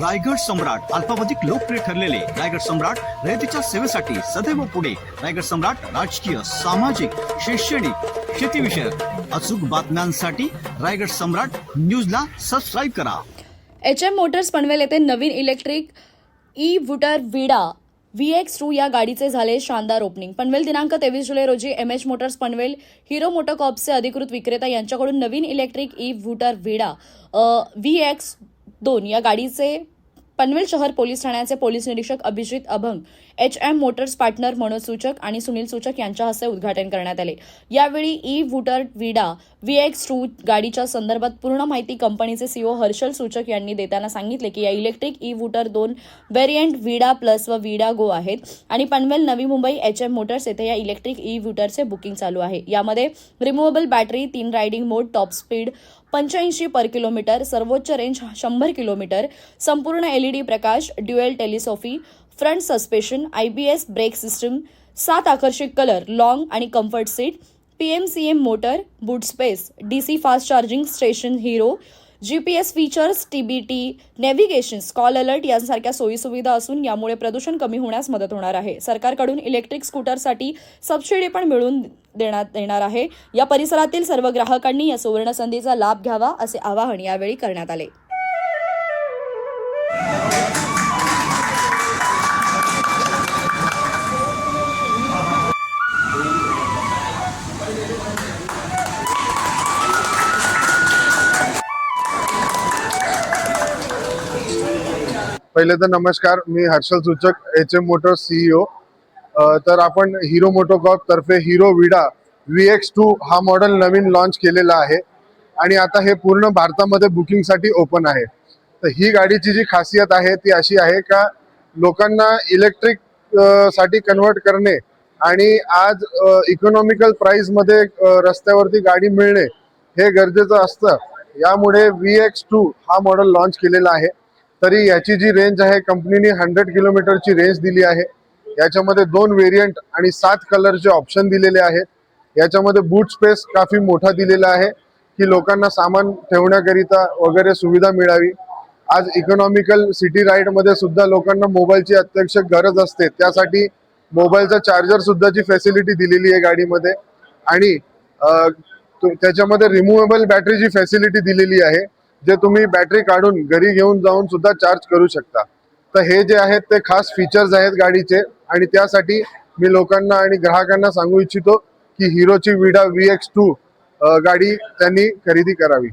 रायगड सम्राट अल्पावधिक लोकप्रिय ठरलेले रायगड सम्राट रयतेच्या सेवेसाठी सदैव पुढे. रायगड सम्राट राजकीय सामाजिक शैक्षणिक शेतीविषयक अचूक बातम्यांसाठी रायगड सम्राट न्यूजला सबस्क्राईब करा. एच एम मोटर्स पनवेल येथे नवीन इलेक्ट्रिक ई वुटर विडा व्ही एक्स टू या गाडीचे झाले शानदार ओपनिंग. पनवेल दिनांक तेवीस जुलै रोजी M H Motors Panvel Hero मोटोकॉप्सचे अधिकृत विक्रेता यांच्याकडून नवीन इलेक्ट्रिक ई वुटर विडा व्ही एक्स दोन या गाडीचे पनवेल शहर पोलीस ठाण्याचे पोलीस निरीक्षक Abhijit Abhang H M Motors partner Manoj Suchak आणि सुनील सूचक यांच्या हस्ते उद्घाटन करण्यात आले. यावेळी ई वुटर विडा व्ही एक्स टू गाडीच्या संदर्भात पूर्ण माहिती कंपनीचे सीओ हर्षल सूचक यांनी देताना सांगितले की या इलेक्ट्रिक ई वुटर दोन व्हेरियंट विडा प्लस व विडा गो आहेत आणि Panvel Navi Mumbai H M Motors येथे या इलेक्ट्रिक ई वुटरचे बुकिंग चालू आहे. यामध्ये रिमुव्हेबल बॅटरी तीन रायडिंग मोड टॉप स्पीड पंच्याऐंशी पर किलोमीटर सर्वोच्च रेंज शंभर किलोमीटर संपूर्ण LED Prakash dual telescopic front suspension I B S brake system सात आकर्षक कलर लॉंग आणि comfort seat P M C M motor boot space D C fast charging station Hero G P S features T B T navigation call alert यांसारख्या सोयीसुविधा असून यामुळे प्रदूषण कमी होण्यास मदत होणार आहे. सरकारकडून इलेक्ट्रिक स्कूटरसाठी सबसिडी पण मिळून देण्यात येणार आहे. या परिसरातील सर्व ग्राहकांनी या सुवर्ण संधीचा लाभ घ्यावा असे आवाहन यावेळी करण्यात आले. पहिले तर नमस्कार मी हर्षल सूचक एच एम मोटर सीईओ तर आपण हिरो मोटोकॉप तर्फे Hero Vida V X two हा मॉडेल नवीन लॉन्च केलेला आहे. आणि आता हे पूर्ण भारतामध्ये बुकिंगसाठी ओपन आहे. तर ही गाडीची जी खासियत आहे ती अशी आहे का लोकांना इलेक्ट्रिकसाठी कन्वर्ट करणे आणि आज इकॉनॉमिकल प्राईजमध्ये रस्त्यावरती गाडी मिळणे हे गरजेचं असतं. यामुळे व्ही एक्स टू हा मॉडेल लॉन्च केलेला आहे. तरी याची जी रेंज आहे कंपनीने हंड्रेड किलोमीटरची रेंज दिली आहे. याच्यामध्ये दोन वेरियंट आणि सात कलरचे ऑप्शन दिलेले आहेत. याच्यामध्ये बूट स्पेस काफी मोठा दिलेला आहे की लोकांना सामान ठेवण्याकरिता वगैरे सुविधा मिळावी. आज इकॉनॉमिकल सिटी राईडमध्ये सुद्धा लोकांना मोबाईलची अत्यक्ष गरज असते. त्यासाठी मोबाईलचा चार्जर सुद्धाची फॅसिलिटी दिलेली आहे गाडीमध्ये. आणि त्याच्यामध्ये रिमुवेबल बॅटरीची फॅसिलिटी दिलेली आहे जे तुम्ही बॅटरी काढून घरी घेऊन जाऊन सुद्धा चार्ज करू शकता. तर हे जे आहेत ते खास फीचर्स आहेत गाडीचे आणि त्यासाठी मी लोकांना आणि ग्राहकांना सांगू इच्छितो की हिरोची विडा व्ही एक्स टू गाडी त्यांनी खरेदी करावी.